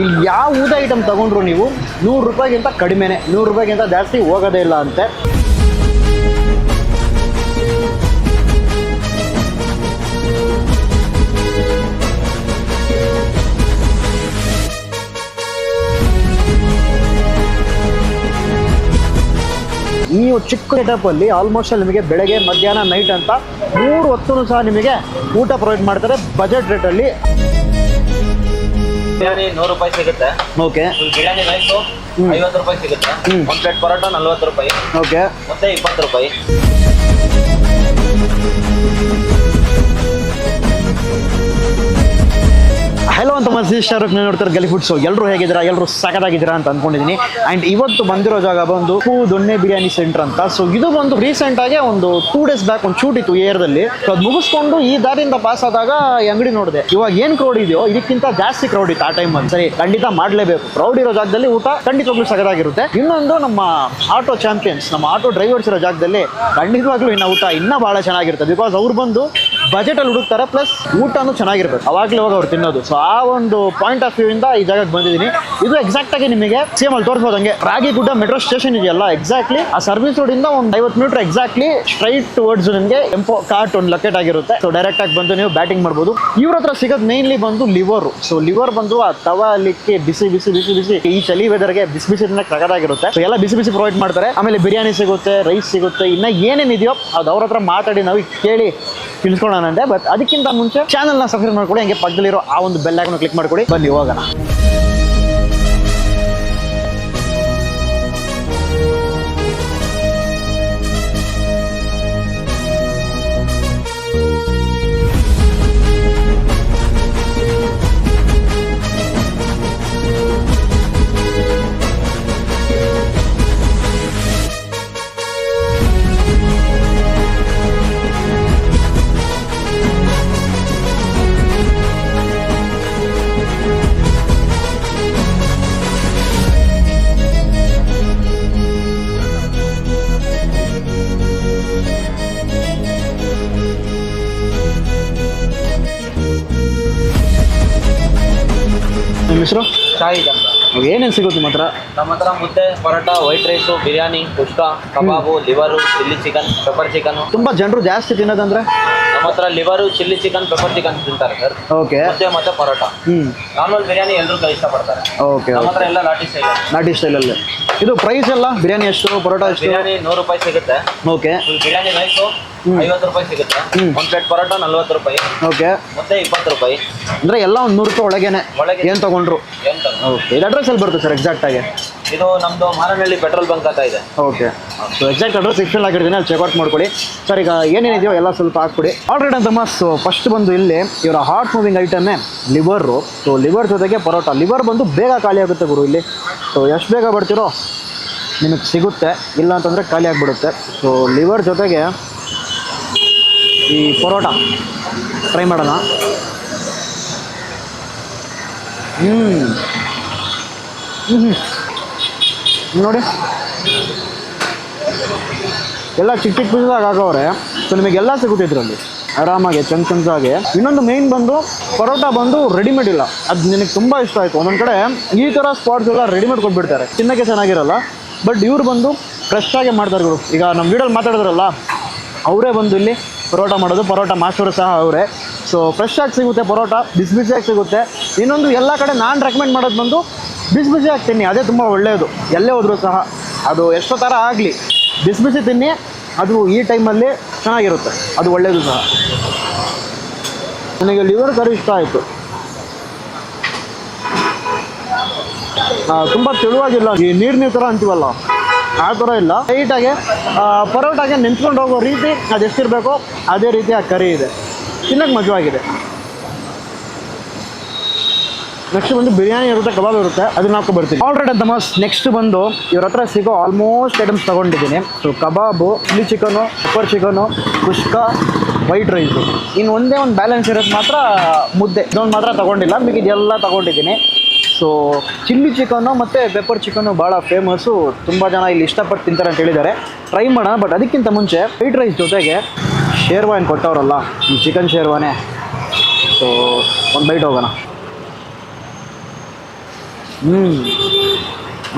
ಇಲ್ಲಿ ಯಾವುದೇ ಐಟಮ್ ತಗೊಂಡ್ರು ನೀವು? ನೂರು ರೂಪಾಯಿಗಿಂತ ಕಡಿಮೆನೆ. ನೂರು ರೂಪಾಯಿಗಿಂತ ಜಾಸ್ತಿ ಹೋಗೋದೇ ಇಲ್ಲ ಅಂತೆ. ನೀವು ಚಿಕ್ಕ ಸೆಟಪ್ ಅಲ್ಲಿ ಆಲ್ಮೋಸ್ಟ್ ಅಲ್ಲಿ ನಿಮಗೆ ಬೆಳಗ್ಗೆ, ಮಧ್ಯಾಹ್ನ ನೈಟ್ ಅಂತ ಮೂರು ಹೊತ್ತು ಸಹ ನಿಮಗೆ ಊಟ ಪ್ರೊವೈಡ್ ಮಾಡ್ತಾರೆ ಬಜೆಟ್ ರೇಟಲ್ಲಿ ಬಿರಿಯಾನಿ ನೂರು ರೂಪಾಯಿ ಸಿಗುತ್ತೆ. ಓಕೆ. ಬಿರಿಯಾನಿ ರೈಸು ಐವತ್ತು ರೂಪಾಯಿ ಸಿಗುತ್ತೆ. ಒಂದು ಪ್ಲೇಟ್ ಪರೋಟ ನಲ್ವತ್ತು ರೂಪಾಯಿ. ಓಕೆ. ಮತ್ತೆ ಇಪ್ಪತ್ತು ರೂಪಾಯಿ. ಹಲೋ ಅಂತ ಮನಸ್ಸಿ ಶಾರುಖ್ ನೀವು ನೋಡ್ತಾರೆ ಗಲಿ ಫುಡ್ಸು ಎಲ್ಲರೂ ಹೇಗಿದ್ದೀರಾ? ಎಲ್ಲರೂ ಸಕದಾಗಿದ್ದೀರಾ ಅಂತ ಅಂದ್ಕೊಂಡಿದ್ದೀನಿ ಆ್ಯಂಡ್ ಇವತ್ತು ಬಂದಿರೋ ಜಾಗ ಬಂದು ಹೂ ದೊಣ್ಣೆ ಬಿರಿಯಾನಿ ಸೆಂಟರ್ ಅಂತ. ಸೊ ಇದು ಬಂದು ರೀಸೆಂಟ್ ಆಗಿ ಒಂದು ಟೂ ಡೇಸ್ ಬ್ಯಾಕ್ ಒಂದು ಶೂಟ್ ಇತ್ತು ಏರ್ದಲ್ಲಿ ಸೊ ಅದು ಮುಗಿಸ್ಕೊಂಡು ಈ ದಾರಿಯಿಂದ ಪಾಸ್ ಆದಾಗ ಈ ಅಂಗಡಿ ನೋಡಿದೆ. ಇವಾಗ ಏನು ಕ್ರೌಡ್ ಇದೆಯೋ, ಇದಕ್ಕಿಂತ ಜಾಸ್ತಿ ಕ್ರೌಡ್ ಇತ್ತು ಆ ಟೈಮ್ ಅಲ್ಲಿ. ಸರಿ, ಖಂಡಿತ ಮಾಡಲೇಬೇಕು. ಕ್ರೌಡ್ ಇರೋ ಜಾಗದಲ್ಲಿ ಊಟ ಖಂಡಿತವಾಗ್ಲೂ ಸಗದಾಗಿರುತ್ತೆ ಇನ್ನೊಂದು ನಮ್ಮ ಆಟೋ ಚಾಂಪಿಯನ್ಸ್ ನಮ್ಮ ಆಟೋ ಡ್ರೈವರ್ಸ್ ಇರೋ ಜಾಗದಲ್ಲಿ ಖಂಡಿತವಾಗ್ಲೂ ಇನ್ನು ಊಟ ಇನ್ನೂ ಭಾಳ ಚೆನ್ನಾಗಿರುತ್ತೆ. ಬಿಕಾಸ್ ಅವ್ರು ಬಂದು ಬಜೆಟ್ ಅಲ್ಲಿ ಹುಡುಕ್ತಾರೆ ಪ್ಲಸ್ ಊಟನೂ ಚೆನ್ನಾಗಿರ್ಬೇಕು. ಅವಾಗಲೇ ಹೋಗಿ ಅವ್ರು ತಿನ್ನೋದು. ಸೊ ಆ ಒಂದು ಪಾಯಿಂಟ್ ಆಫ್ ವ್ಯೂ ಇಂದ ಈ ಜಾಗಕ್ಕೆ ಬಂದಿದ್ದೀನಿ. ಇದು ಎಕ್ಸಾಕ್ಟ್ ಆಗಿ ನಿಮಗೆ ಸೇಮ್ ಅಲ್ಲಿ ತೋರಿಸ್ಬೋದು ಹಂಗೆ ರಾಗಿ ಗುಡ್ಡ ಮೆಟ್ರೋ ಸ್ಟೇಷನ್ ಇದೆಯಲ್ಲ ಎಕ್ಸಾಕ್ಟ್ಲಿ ಆ ಸರ್ವಿಸ್ ರೋಡ್ ಇಂದ ಒಂದು ಐವತ್ತು ಮೀಟರ್ ಎಕ್ಸಾಕ್ಟ್ಲಿ ಸ್ಟ್ರೈಟ್ ಟುವರ್ಡ್ಸ್ ನಿಮಗೆ ಎಂಪೋ ಕಾರ್ಟ್ ಒಂದು ಲೊಕೇಟ್ ಆಗಿರುತ್ತೆ. ಸೊ ಡೈರೆಕ್ಟ್ ಆಗಿ ಬಂದು ನೀವು ಬ್ಯಾಟಿಂಗ್ ಮಾಡ್ಬೋದು. ಇವ್ರ ಹತ್ರ ಸಿಗೋದು ಮೇನ್ಲಿ ಬಂದು ಲಿವರ್ ಸೊ ಲಿವರ್ ಬಂದು ಆ ತವ ಅಲ್ಲಿಕ್ಕೆ ಬಿಸಿ ಬಿಸಿ ಬಿಸಿ ಬಿಸಿ ಈ ಚಳಿ ವೆದರ್ಗೆ ಬಿಸಿ ಬಿಸಿ ತಿನ್ನಕ್ಕೆ ಸಗದಾಗಿರುತ್ತೆ ಸೊ ಎಲ್ಲ ಬಿಸಿ ಬಿಸಿ ಪ್ರೊವೈಡ್ ಮಾಡ್ತಾರೆ. ಆಮೇಲೆ ಬಿರಿಯಾನಿ ಸಿಗುತ್ತೆ ರೈಸ್ ಸಿಗುತ್ತೆ. ಇನ್ನ ಏನೇನಿದೆಯೋ ಅದು ಅವ್ರ ಹತ್ರ ಮಾತಾಡಿ ನಾವು ಕೇಳಿ ತಿಳ್ಕೊಳ್ಳೋಣಂತೆ ಬಟ್ ಅದಕ್ಕಿಂತ ಮುಂಚೆ ಚಾನಲ್ನ ಸಬ್ಸ್ಕ್ರೈಬ್ ಮಾಡ್ಕೊಳ್ಳಿ ಹಂಗೆ ಪಕ್ಕದಲ್ಲಿರೋ ಆ ಒಂದು ಬೆಲ್ ಐಕನ್ ಕ್ಲಿಕ್ ಮಾಡ್ಕೊಡಿ. ಬನ್ನಿ, ಹೋಗೋಣ. ಹೆಸರು? ಶಾಹಿದ್ ಅಂತ. ಏನೇನು ಸಿಗುತ್ತೆ ನಿಮ್ಮ ಹತ್ರ? ನಮ್ಮ ಹತ್ರ ಮುದ್ದೆ parotta white rice biryani kushka kebab liver chilli chicken pepper chicken. ತುಂಬಾ ಜನರು ಜಾಸ್ತಿ ತಿನ್ನೋದಂದ್ರೆ? ನಮ್ಮ ಹತ್ರ liver chilli chicken pepper chicken ತಿಂತಾರೆ ಸರ್. ಓಕೆ. ಮುದ್ದೆ ಮತ್ತೆ ಪರೋಟ. ಹ್ಮ್. ನಾರ್ಮಲ್ ಬಿರಿಯಾನಿ ಎಲ್ಲರೂ ಇಷ್ಟಪಡ್ತಾರೆ. ಓಕೆ ನಮ್ಮ ಹತ್ರ ಎಲ್ಲ ನಾಟಿ ಸ್ಟೈಲ್ ನಾಟಿ ಸ್ಟೈಲಲ್ಲಿ. ಇದು ಪ್ರೈಸ್ ಎಲ್ಲ? ಬಿರಿಯಾನಿ ಎಷ್ಟು? ಪರೋಟಾ ಎಷ್ಟು? ಬಿರಿಯಾನಿ ನೂರು ರೂಪಾಯಿ ಸಿಗುತ್ತೆ. ಓಕೆ ಬಿರಿಯಾನಿ ರೈಸು ಐವತ್ತು ರೂಪಾಯಿ ಸಿಗುತ್ತೆ. ಒಂದು ಪ್ಲೇಟ್ ಪರೋಟ ನಲ್ವತ್ತು ರೂಪಾಯಿ. ಓಕೆ ಮತ್ತೆ ಇಪ್ಪತ್ತು ರೂಪಾಯಿ. ಅಂದರೆ ಎಲ್ಲ ಒಂದು ನೂರು ರೂಪಾಯಿ ಒಳಗೇನೆ. ಒಳಗೆ ಏನು ತಗೊಂಡ್ರು? ಏನು ಇದು ಅಡ್ರೆಸ್ ಎಲ್ಲಿ ಬರುತ್ತೆ ಸರ್ ಎಕ್ಸಾಕ್ಟಾಗಿ ಇದು ನಮ್ದು ಮಾರನಹಳ್ಳಿ ಪೆಟ್ರೋಲ್ ಬಂಕ್ ಅಂತ ಇದೆ. ಓಕೆ ಸೊ ಎಕ್ಸಾಕ್ಟ್ ಅಡ್ರೆಸ್ ಸಿಕ್ಸ್ಟಲ್ ಆಗಿರ್ತೀನಿ ಅಲ್ಲಿ ಚೆಕ್ಔಟ್ ಮಾಡ್ಕೊಳ್ಳಿ. ಸರ್ ಈಗ ಏನೇನಿದೆಯೋ ಎಲ್ಲ ಸ್ವಲ್ಪ ಹಾಕ್ಬಿಡಿ ಆಲ್ರೆಡಿ ಅಂತ ಸೊ ಫಸ್ಟ್ ಬಂದು ಇಲ್ಲಿ ಇವರ ಹಾರ್ಟ್ ಮೂವಿಂಗ್ ಐಟಮೇ ಲಿವರು ಸೊ ಲಿವರ್ ಜೊತೆಗೆ ಪರೋಟ. ಲಿವರ್ ಬಂದು ಬೇಗ ಖಾಲಿ ಆಗುತ್ತೆ ಗುರು ಇಲ್ಲಿ. ಸೊ ಎಷ್ಟು ಬೇಗ ಬರ್ತಿರೋ ನಿಮಗೆ ಸಿಗುತ್ತೆ. ಇಲ್ಲ ಅಂತಂದರೆ ಖಾಲಿ ಆಗಿಬಿಡುತ್ತೆ. ಸೊ ಲಿವರ್ ಜೊತೆಗೆ ಈ ಪರೋಟ ಟ್ರೈ ಮಾಡೋಣ. ಹ್ಞೂ ಹ್ಞೂ ನೋಡಿ. ಎಲ್ಲ ಚಿಕ್ಕ ಚಿಕ್ಕ ಪೀಸ್ದಾಗ ಹಾಕೋರೆ ಸೊ ನಿಮಗೆಲ್ಲ ಸಿಗುತ್ತೆ ಇದರಲ್ಲಿ. ಆರಾಮಾಗಿ, ಚಂದ ಚಂದಾಗಿ. ಇನ್ನೊಂದು ಮೇನ್ ಬಂದು, ಪರೋಟ ಬಂದು ರೆಡಿಮೇಡ್ ಇಲ್ಲ. ಅದು ನಿನಗೆ ತುಂಬ ಇಷ್ಟ ಆಯಿತು. ಒಂದೊಂದು ಕಡೆ ಈ ಥರ ಸ್ಪಾಟ್ಸ್ ಎಲ್ಲ ರೆಡಿಮೇಡ್ ಕೊಟ್ಬಿಡ್ತಾರೆ. ತಿನ್ನೋಕ್ಕೆ ಚೆನ್ನಾಗಿರಲ್ಲ. ಬಟ್ ಇವ್ರು ಬಂದು ಫ್ರೆಶ್ ಆಗಿ ಮಾಡ್ತಾರೆ ಇವರು. ಈಗ ನಮ್ಮ ವೀಡಲ್ಲಿ ಮಾತಾಡಿದ್ರಲ್ಲ, ಅವರೇ ಬಂದು ಇಲ್ಲಿ ಪರೋಟ ಮಾಡೋದು. ಪರೋಟ ಮಾಸ್ಟರು ಸಹ ಅವರೇ. ಸೊ ಫ್ರೆಶ್ ಆಗಿ ಸಿಗುತ್ತೆ ಪರೋಟ, ಬಿಸಿ ಬಿಸಿಯಾಗಿ ಸಿಗುತ್ತೆ. ಇನ್ನೊಂದು ಎಲ್ಲ ಕಡೆ ನಾನು ರೆಕಮೆಂಡ್ ಮಾಡೋದು ಬಂದು ಬಿಸಿ ಬಿಸಿಯಾಗಿ ತಿನ್ನಿ, ಅದೇ ತುಂಬ ಒಳ್ಳೆಯದು ಎಲ್ಲೇ ಹೋದರೂ ಸಹ ಅದು ಎಷ್ಟೋ ಥರ ಆಗಲಿ. ಬಿಸಿ ಬಿಸಿ ತಿನ್ನಿ, ಅದು ಈ ಟೈಮಲ್ಲಿ ಚೆನ್ನಾಗಿರುತ್ತೆ. ಅದು ಒಳ್ಳೆಯದು ಸಹ. ನನಗೆ ಲಿವರ್ ಕರಿ ಇಷ್ಟ ಆಯಿತು. ತುಂಬ ತೆಳುವಾಗಿಲ್ಲ. ಈ ನೀರು ನೀರು ಥರ ಅಂತೀವಲ್ಲ? ಆ ಥರ ಇಲ್ಲ. ಲೈಟಾಗಿ ಪರೋಟಾಗೆ ನೆನ್ಸ್ಕೊಂಡು ಹೋಗೋ ರೀತಿ ಅದು ಎಷ್ಟಿರಬೇಕೋ ಅದೇ ರೀತಿ ಆ ಕರಿ ಇದೆ. ತಿನ್ನಕ್ಕೆ ಮಜವಾಗಿದೆ. ನೆಕ್ಸ್ಟ್ ಬಂದು ಬಿರಿಯಾನಿ ಇರುತ್ತೆ, ಕಬಾಬ್ ಇರುತ್ತೆ, ಅದನ್ನ ಹಾಕೊ ಬರ್ತೀನಿ ಆಲ್ರೆಡಿ ಅಂತ ಮಸ್ ನೆಕ್ಸ್ಟ್ ಬಂದು ಇವ್ರ ಹತ್ರ ಸಿಗೋ ಆಲ್ಮೋಸ್ಟ್ ಐಟಮ್ಸ್ ತಗೊಂಡಿದ್ದೀನಿ. So kebab, chilli chicken pepper chicken kushka white rice ಇನ್ನು ಒಂದೇ ಒಂದು ಬ್ಯಾಲೆನ್ಸ್ ಇರೋದು ಮಾತ್ರ ಮುದ್ದೆ. ಇದೊಂದು ಮಾತ್ರ ತಗೊಂಡಿಲ್ಲ ಮಿಗಿದೆಲ್ಲ ತಗೊಂಡಿದ್ದೀನಿ. ಸೊ ಚಿಲ್ಲಿ ಚಿಕನ್ನು ಮತ್ತು ಪೆಪ್ಪರ್ ಚಿಕನ್ನು ಭಾಳ ಫೇಮಸ್ಸು ತುಂಬ ಜನ ಇಲ್ಲಿ ಇಷ್ಟಪಟ್ಟು ತಿಂತಾರೆ ಅಂತ ಹೇಳಿದ್ದಾರೆ. ಟ್ರೈ ಮಾಡೋಣ ಬಟ್ ಅದಕ್ಕಿಂತ ಮುಂಚೆ ವೈಟ್ ರೈಸ್ ಜೊತೆಗೆ ಶೇರ್ವಾನ್ ಕೊಟ್ಟವರಲ್ಲ, ಈ ಚಿಕನ್ ಶೇರ್ವಾನೆ. ಸೊ ಒಂದು ಬೈಟ್ ಹೋಗೋಣ. ಹ್ಞೂ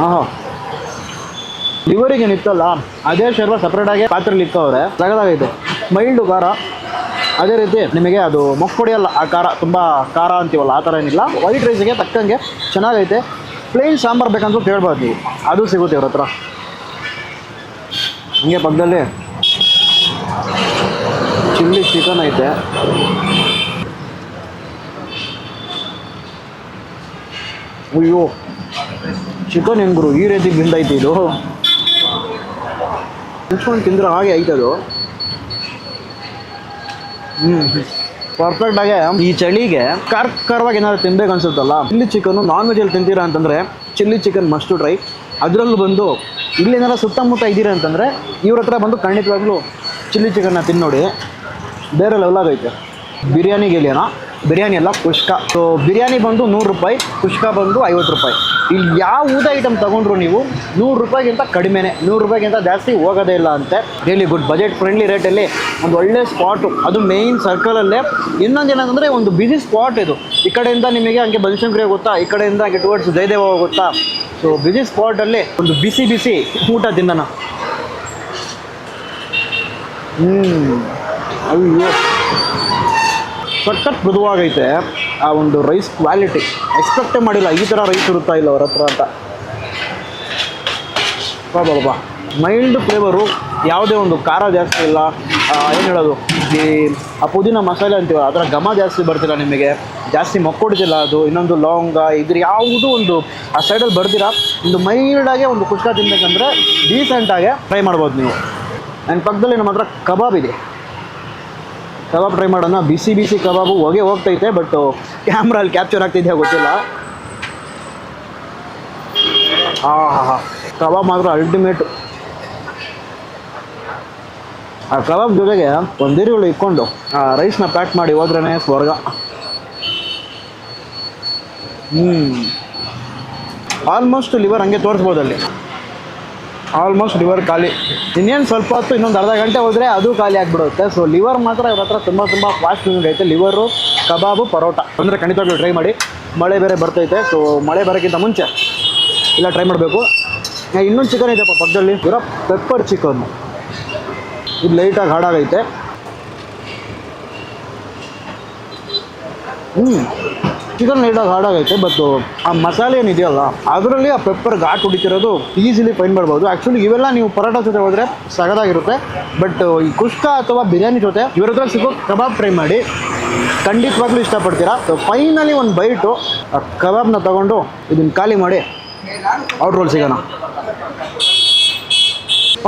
ಆಹಾ. ಲಿವರಿಗೆ ನಿತ್ತಲ್ಲ ಅದೇ ಶರ್ವ ಸಪ್ರೇಟಾಗಿ ಪಾತ್ರೆಲಿ ಇಕ್ಕವ್ರೆ. ಸಗದಾಗೈತೆ ಮೈಲ್ಡು ಖಾರ ಅದೇ ರೀತಿ ನಿಮಗೆ ಅದು ಮೊಕ್ಕೊಡಿಯಲ್ಲ ಆ ಖಾರ ತುಂಬ ಖಾರ ಅಂತೀವಲ್ಲ, ಆ ಥರ ಏನಿಲ್ಲ. ವೈಟ್ ರೈಸ್ಗೆ ತಕ್ಕಂಗೆ ಚೆನ್ನಾಗೈತೆ. ಪ್ಲೇನ್ ಸಾಂಬಾರು ಬೇಕಂತ ಕೇಳ್ಬೋದು ನೀವು. ಅದು ಸಿಗುತ್ತೆ ಇವ್ರ ಹತ್ರ. ಹಂಗೆ ಪಕ್ಕದಲ್ಲಿ ಚಿಲ್ಲಿ ಚಿಕನ್ ಐತೆ. ಅಯ್ಯೋ ಚಿಕನ್ ಹೆಂಗ್ರು? ಈ ರೀತಿ ಬಿಂದೈತಿ ಇದು. ಹಂಚ್ಕೊಂಡು ತಿಂದ್ರೆ ಹಾಗೆ ಐತೆ ಅದು. ಹ್ಞೂ ಪರ್ಫೆಕ್ಟ್ ಈ ಚಳಿಗೆ ಕರ್, ಕರ್ವಾಗಿ ಏನಾದ್ರು ತಿನ್ಬೇಕು ಅನ್ಸುತ್ತಲ್ಲ? ಚಿಲ್ಲಿ ಚಿಕನ್ ನಾನ್ ವೆಜಲ್ಲಿ ತಿಂತೀರಾ ಅಂತಂದರೆ ಚಿಲ್ಲಿ ಚಿಕನ್ ಮಸ್ಟು ಟ್ರೈ ಅದರಲ್ಲೂ ಬಂದು ಇಲ್ಲೇನಾರ ಸುತ್ತಮುತ್ತ ಇದ್ದೀರಾ ಅಂತಂದರೆ ಇವ್ರ ಹತ್ರ ಬಂದು ಖಂಡಿತವಾಗ್ಲೂ ಚಿಲ್ಲಿ ಚಿಕನ್ನ ತಿನ್ನೋಡಿ ಬೇರೆ ಲೆವೆಲ್ ಆಗೈತೆ. ಬಿರಿಯಾನಿಗೆ ಇಲ್ಲೇನಾ ಬಿರಿಯಾನಿ ಎಲ್ಲ ಕುಷ್ಕ. ಸೊ ಬಿರಿಯಾನಿ ಬಂದು ನೂರು ರೂಪಾಯಿ, ಕುಷ್ಕ ಬಂದು ಐವತ್ತು ರೂಪಾಯಿ. ಇಲ್ಲಿ ಯಾವುದೇ ಐಟಮ್ ತೊಗೊಂಡ್ರು ನೀವು ನೂರು ರೂಪಾಯಿಗಿಂತ ಕಡಿಮೆನೇ. ನೂರು ರೂಪಾಯಿಗಿಂತ ಜಾಸ್ತಿ ಹೋಗೋದೇ ಇಲ್ಲ ಅಂತೆ. ರಿಯಲಿ ಗುಡ್ ಬಜೆಟ್ ಫ್ರೆಂಡ್ಲಿ ರೇಟಲ್ಲಿ ಒಂದು ಒಳ್ಳೆ ಸ್ಪಾಟು ಅದು ಮೇಯ್ನ್ ಸರ್ಕಲಲ್ಲೇ ಇನ್ನೊಂದು ಏನಂತಂದರೆ ಒಂದು ಬಿಸಿ ಸ್ಪಾಟ್ ಇದು. ಈ ಕಡೆಯಿಂದ ನಿಮಗೆ ಹಂಗೆ ಬನಶಂಕರಿ ಗೊತ್ತಾ ಈ ಕಡೆಯಿಂದ ಹಾಗೆ ಟುವರ್ಡ್ಸ್ ಜಯದೇವ ಗೊತ್ತಾ ಸೊ ಬಿಸಿ ಸ್ಪಾಟಲ್ಲಿ ಒಂದು ಬಿಸಿ ಬಿಸಿ ಊಟ ತಿನ್ನೋಣ. ಹ್ಞೂ ಅಯ್ಯೋ. ಸಖತ್ ಮೃದುವಾಗೈತೆ ಆ ಒಂದು ರೈಸ್ ಕ್ವಾಲಿಟಿ ಎಕ್ಸ್ಪೆಕ್ಟೇ ಮಾಡಿಲ್ಲ, ಈ ಥರ ರೈಸ್ ಇರುತ್ತಾ ಇಲ್ಲ ಅವ್ರ ಹತ್ರ ಅಂತ. ಬಾಬಾ ಮೈಲ್ಡ್ ಫ್ಲೇವರು ಯಾವುದೇ ಒಂದು ಖಾರ ಜಾಸ್ತಿ ಇಲ್ಲ. ಏನು ಹೇಳೋದು? ಈ, ಆ ಪುದೀನ ಮಸಾಲೆ ಅಂತೀವ, ಅದರ ಘಮ ಜಾಸ್ತಿ ಬರ್ತಿಲ್ಲ ನಿಮಗೆ. ಜಾಸ್ತಿ ಮಕ್ಕೊಡ್ತಿಲ್ಲ ಅದು. ಇನ್ನೊಂದು ಲವಂಗ, ಇದ್ರ ಯಾವುದೂ ಒಂದು, ಆ ಸೈಡಲ್ಲಿ ಬರ್ದಿರ, ಒಂದು ಮೈಲ್ಡಾಗೆ ಒಂದು ಕುಷ್ಕ ತಿನ್ಬೇಕಂದ್ರೆ ಡೀಸೆಂಟಾಗೆ ಟ್ರೈ ಮಾಡ್ಬೋದು ನೀವು. ನನ್ನ ಪಕ್ಕದಲ್ಲಿ ನಮ್ಮ ಹತ್ರ ಕಬಾಬ್ ಇದೆ. ಕಬಾಬ್ ಟ್ರೈ ಮಾಡೋಣ. ಬಿಸಿ ಬಿಸಿ ಕಬಾಬು ಹೊಗೆ ಹೋಗ್ತೈತೆ ಬಟ್ ಕ್ಯಾಮ್ರಲ್ಲಿ ಕ್ಯಾಪ್ಚರ್ ಆಗ್ತಿದ್ಯಾ ಗೊತ್ತಿಲ್ಲ. ಹಾಂ ಕಬಾಬ್ ಮಾತ್ರ ಅಲ್ಟಿಮೇಟ್ ಆ ಕಬಾಬ್ ಜೊತೆಗೆ ಒಂದು ಈರುಳ್ಳಿ ಇಟ್ಕೊಂಡು ಆ ರೈಸ್ನ ಪ್ಯಾಕ್ ಮಾಡಿ ಹೋದ್ರೇ ಸ್ವರ್ಗ. ಹ್ಞೂ ಆಲ್ಮೋಸ್ಟ್ ಲಿವರ್ ಹಂಗೆ ತೋರಿಸ್ಬೋದು ಅಲ್ಲಿ. ಆಲ್ಮೋಸ್ಟ್ ಲಿವರ್ ಖಾಲಿ. ಇನ್ನೇನು ಸ್ವಲ್ಪ ಹೊತ್ತು, ಇನ್ನೊಂದು ಅರ್ಧ ಗಂಟೆ ಹೋದರೆ ಅದು ಖಾಲಿ ಆಗಿಬಿಡುತ್ತೆ. ಸೊ ಲಿವರ್ ಮಾತ್ರ ಇವ್ರ ಹತ್ರ ತುಂಬ ತುಂಬ ಫಾಸ್ಟ್ ಐತೆ. Liver kebab, parotta. ಅಂದರೆ ಖಂಡಿತವಾಗ್ಲೂ ಟ್ರೈ ಮಾಡಿ. ಮಳೆ ಬೇರೆ ಬರ್ತೈತೆ. ಸೊ ಮಳೆ ಬರೋಕ್ಕಿಂತ ಮುಂಚೆ ಇಲ್ಲ ಟ್ರೈ ಮಾಡಬೇಕು. ಇನ್ನೊಂದು ಚಿಕನ್ ಇದೆಪ್ಪ ಪಕ್ಕದಲ್ಲಿ. ಇವರ ಪೆಪ್ಪರ್ ಚಿಕನ್ ಇದು ಲೈಟಾಗಿ ಹಾಡಾಗೈತೆ. ಹ್ಞೂ ಚಿಕನ್ ಲೈಟಾಗಿ ಹಾಡಾಗೈತೆ ಬಟ್ ಆ ಮಸಾಲೆ ಏನಿದೆಯಲ್ಲ, ಅದರಲ್ಲಿ ಆ ಪೆಪ್ಪರ್ ಘಾಟ್ ಹೊಡಿತಿರೋದು ಈಸಿಲಿ ಫೈನ್ ಮಾಡ್ಬೋದು. ಆ್ಯಕ್ಚುಲಿ ಇವೆಲ್ಲ ನೀವು ಪರೋಟ ಜೊತೆ ಹೋದರೆ ಸಗದಾಗಿರುತ್ತೆ. ಬಟ್ ಈ ಕುಷ್ಕ ಅಥವಾ ಬಿರಿಯಾನಿ ಜೊತೆ ಇವ್ರ ಹತ್ರ ಸಿಗೋ ಕಬಾಬ್ ಟ್ರೈ ಮಾಡಿ. ಖಂಡಿತವಾಗ್ಲೂ ಇಷ್ಟಪಡ್ತೀರಾ? ಫೈನಲಿ ಒಂದು ಬೈಟು ಆ ಕಬಾಬ್ನ ತಗೊಂಡು ಇದನ್ನು ಖಾಲಿ ಮಾಡಿ ಔಟ್ ರೋಲ್ ಸಿಗೋಣ.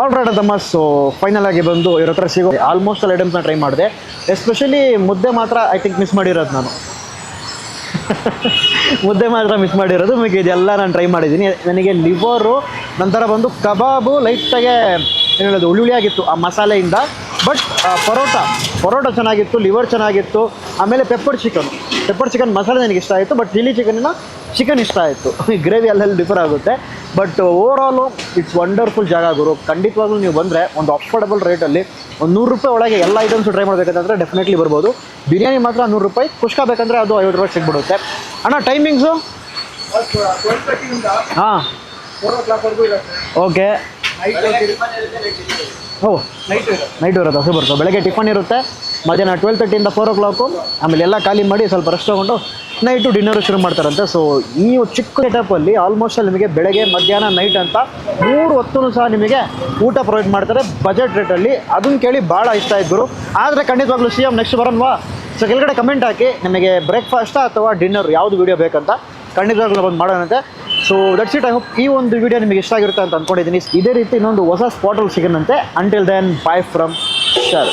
ಆಲ್ ರೈಟ್ ತಮ್ಮ ಸೊ ಫೈನಲ್ ಆಗಿ ಬಂದು ಇವ್ರ ಹತ್ರ ಸಿಗೋ ಆಲ್ಮೋಸ್ಟ್ ಆಲ್ ಐಟಮ್ಸ್ನ ಟ್ರೈ ಮಾಡಿದೆ. ಎಸ್ಪೆಷಲಿ ಮುದ್ದೆ ಮಾತ್ರ ಐ ಥಿಂಕ್ ಮಿಸ್ ಮಾಡಿರೋದು ನಾನು. ಮುದ್ದೆ ಮಾತ್ರ ಮಿಸ್ ಮಾಡಿರೋದು. ಮಿಕ್ಕ ಇದೆಲ್ಲ ನಾನು ಟ್ರೈ ಮಾಡಿದ್ದೀನಿ. ನನಗೆ ಲಿವರು ನಂತರ ಬಂದು ಕಬಾಬು ಲೈಟಾಗೆ ಏನು ಹೇಳೋದು ಹುಳಿಯಾಗಿತ್ತು ಆ ಮಸಾಲೆಯಿಂದ. ಬಟ್ ಪರೋಟ ಪರೋಟ ಚೆನ್ನಾಗಿತ್ತು ಲಿವರ್ ಚೆನ್ನಾಗಿತ್ತು, ಆಮೇಲೆ ಪೆಪ್ಪರ್ ಚಿಕನ್ ಪೆಪ್ಪರ್ ಚಿಕನ್ ಮಸಾಲೆ ನನಗೆ ಇಷ್ಟ ಆಯಿತು ಬಟ್ ಚಿಲ್ಲಿ ಚಿಕನ್ನ ಚಿಕನ್ ಇಷ್ಟ ಆಯಿತು. ಗ್ರೇವಿ ಅಲ್ಲೆಲ್ಲಿ ಡಿಫರ್ ಆಗುತ್ತೆ. But overall it's wonderful ಜಾಗ ಗುರು. ಖಂಡಿತವಾಗ್ಲೂ ನೀವು ಬಂದರೆ ಒಂದು ಅಫೋರ್ಡಬಲ್ ರೇಟಲ್ಲಿ ಒಂದು ನೂರು ರೂಪಾಯಿ ಒಳಗೆ ಎಲ್ಲ ಐಟಮ್ಸು ಟ್ರೈ ಮಾಡಬೇಕಂತಂದರೆ ಡೆಫಿನೆಟ್ಲಿ ಬರ್ಬೋದು. ಬಿರಿಯಾನಿ ಮಾತ್ರ ನೂರು ರೂಪಾಯಿ ಕುಷ್ಕ ಬೇಕಂದರೆ ಅದು ಐವತ್ತು ರೂಪಾಯಿ ಸಿಗ್ಬಿಡುತ್ತೆ. ಅಣ್ಣ ಟೈಮಿಂಗ್ಸು ಹಾಂ. ಓಕೆ ಓಹ್. ನೈಟ್ ಇರುತ್ತೆ ಸೂಪರ್ ಸೊ ಬೆಳಗ್ಗೆ ಟಿಫನ್ ಇರುತ್ತೆ. ಮಧ್ಯಾಹ್ನ ಟ್ವೆಲ್ ತರ್ಟಿಯಿಂದ ಫೋರ್ ಓ ಕ್ಲಾಕು ಆಮೇಲೆ ಎಲ್ಲ ಖಾಲಿ ಮಾಡಿ ಸ್ವಲ್ಪ ರೆಸ್ಟ್ ತೊಗೊಂಡು ನೈಟು ಡಿನ್ನರು ಶುರು ಮಾಡ್ತಾರಂತೆ. ಸೊ ಈ ಚಿಕ್ಕ ಸೆಟಪಲ್ಲಿ ಆಲ್ಮೋಸ್ಟ್ ಅಲ್ಲಿ ನಿಮಗೆ ಬೆಳಗ್ಗೆ, ಮಧ್ಯಾಹ್ನ ನೈಟ್ ಅಂತ ಮೂರು ಹೊತ್ತು ಸಹ ನಿಮಗೆ ಊಟ ಪ್ರೊವೈಡ್ ಮಾಡ್ತಾರೆ ಬಜೆಟ್ ರೇಟಲ್ಲಿ ಅದನ್ನು ಕೇಳಿ ಭಾಳ ಇಷ್ಟ ಇದ್ದರು ಆದರೆ ಖಂಡಿತವಾಗ್ಲೂ ಸಿ ಎಂ ನೆಕ್ಸ್ಟ್ ಬರೋಣವಾ ಸೊ ಕೆಳಗಡೆ ಕಮೆಂಟ್ ಹಾಕಿ ನಿಮಗೆ ಬ್ರೇಕ್ಫಾಸ್ಟಾ ಅಥವಾ ಡಿನ್ನರ್ ಯಾವುದು ವೀಡಿಯೋ ಬೇಕಂತ ಖಂಡಿತವಾಗ್ಲೂ ಬಂದು ಮಾಡೋಣಂತೆ. So that's it I hope ಈ ಒಂದು ವಿಡಿಯೋ ನಿಮಗೆ ಇಷ್ಟ ಆಗಿರುತ್ತೆ ಅಂತ ಅಂದ್ಕೊಂಡಿದ್ದೀನಿ ಇದೇ ರೀತಿ ಇನ್ನೊಂದು ಹೊಸ ಸ್ಪಾಟಲ್ಲಿ ಸಿಗೋಣಂತೆ. Until then bye from ಶರ್